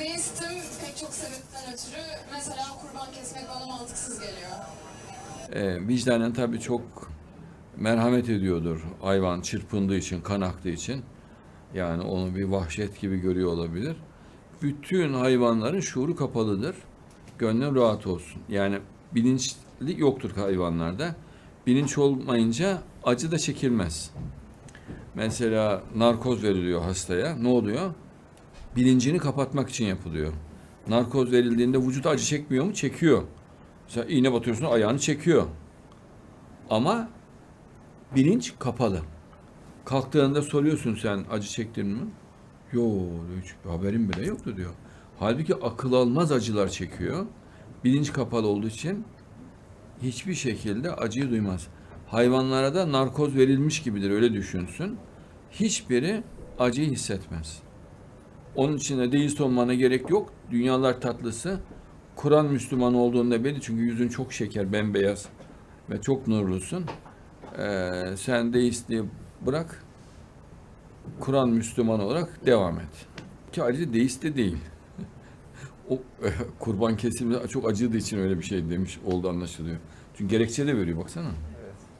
Deistim pek çok sebepten ötürü. Mesela kurban kesmek bana mantıksız geliyor. E, vicdanen tabii çok merhamet ediyordur hayvan çırpındığı için, kan aktığı için. Yani onu bir vahşet gibi görüyor olabilir. Bütün hayvanların şuuru kapalıdır. Gönlün rahat olsun. Yani bilinçli yoktur hayvanlarda. Bilinç olmayınca acı da çekilmez. Mesela narkoz veriliyor hastaya. Ne oluyor? Bilincini kapatmak için yapılıyor. Narkoz verildiğinde vücut acı çekmiyor mu? Çekiyor. Mesela iğne batıyorsun ayağını çekiyor. Ama bilinç kapalı. Kalktığında soruyorsun sen acı çektin mi? Yo hiç haberim bile yoktu diyor. Halbuki akıl almaz acılar çekiyor. Bilinç kapalı olduğu için hiçbir şekilde acıyı duymaz. Hayvanlara da narkoz verilmiş gibidir öyle düşünsün. Hiçbiri acıyı hissetmez. Onun için de deist olmana gerek yok. Dünyalar tatlısı. Kur'an Müslüman olduğunda belli çünkü yüzün çok şeker, bembeyaz ve çok nurlusun. Ee, sen deistliği bırak, Kur'an Müslüman olarak devam et. Ki ayrıca deist de değil. o e, kurban kesimi çok acıdığı için öyle bir şey demiş oldu anlaşılıyor. Çünkü gerekçe de veriyor baksana.